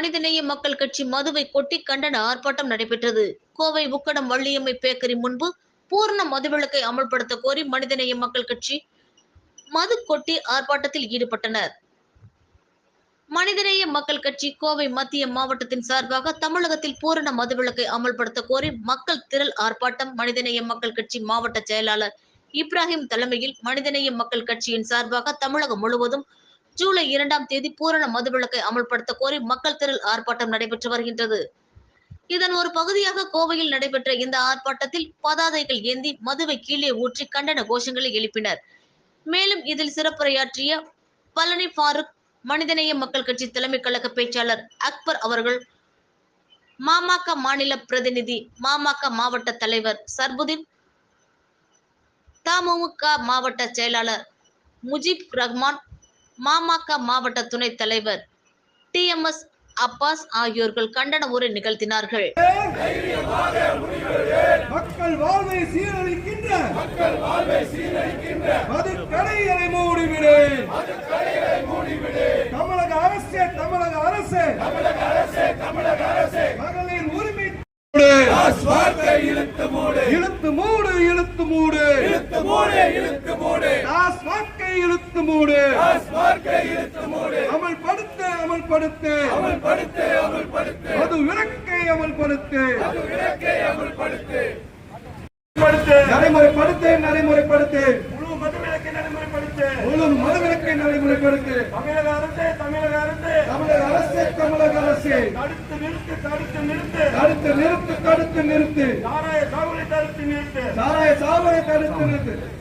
மனிதநேய மக்கள் கட்சி மதுவை கொட்டி கண்டன ஆர்ப்பாட்டம் நடைபெற்றது. கோவை உக்கடம் வள்ளியம்மை பேக்கரி முன்பு பூர்ண மதுவிலக்கை அமல்படுத்த கோரி மனிதநேய மக்கள் கட்சி மது கொட்டி ஆர்ப்பாட்டத்தில் ஈடுபட்டனர். மனிதநேய மக்கள் கட்சி கோவை மத்திய மாவட்டத்தின் சார்பாக தமிழகத்தில் பூரண மதுவிலக்கை அமல்படுத்த கோரி மக்கள் திரள் ஆர்ப்பாட்டம் மனிதநேய மக்கள் கட்சி மாவட்ட செயலாளர் இப்ராஹிம் தலைமையில் மனிதநேய மக்கள் கட்சியின் சார்பாக தமிழகம் முழுவதும் ஜூலை இரண்டாம் தேதி பூரண மதுவிலக்கை அமல்படுத்த கோரி மக்கள் திரள் ஆர்ப்பாட்டம் நடைபெற்று வருகின்றது. இதன் ஒரு பகுதியாக கோவையில் நடைபெற்ற இந்த ஆர்ப்பாட்டத்தில் பதாதைகள் ஏந்தி மதுவை கீழே ஊற்றி கண்டன கோஷங்களை எழுப்பினர். மேலும் இதில் சிறப்புரையாற்றிய பழனி ஃபாரூக் மனிதநேய மக்கள் கட்சி தலைமை கழக பேச்சாளர் அக்பர் அவர்கள் மாமக மாநில பிரதிநிதி மாமக மாவட்ட தலைவர் சர்புதீன் தமுக மாவட்ட செயலாளர் முஜிப் ரஹ்மான் மாமக மாவட்ட துணைத் தலைவர் டிஎம்எஸ் அப்பாஸ் ஆகியோர்கள் கண்டன உரை நிகழ்த்தினார்கள். மக்கள் வாழ்வை சீரழிக்கின்ற மக்கள் வாழ்வை சீரழிக்கின்ற மதுக்கடைகளை மூடிவிடு. தமிழக அரசே தமிழக அரசே. தமிழக அரசே தமிழக அரசே மகளிர் உரிமை இழுத்து மூடு. இழுத்து மூடு இழுத்து மூடு. இழுத்து மூடு இழுத்து இழுத்து மூடு. அமல்படுத்து அமல்படுத்து. அமல்படுத்து அமல்படுத்து. மது விலக்கை அமல்படுத்து. அமல்படுத்து. நடைமுறைப்படுத்து நடைமுறைப்படுத்து. முழு மதுவிலக்கை நடைமுறைப்படுத்து. முழு மதுவிலக்கை நடைமுறைப்படுத்து. தமிழக அரசே தமிழக அரசே. தமிழக அரசே தமிழக அரசே. தடுத்து நிறுத்து தடுத்து நிறுத்து. தடுத்து நிறுத்து தடுத்து நிறுத்து. சாராய சாகுபடி தடுத்து நிறுத்து. சாராய சாவரை தடுத்து நிறுத்து.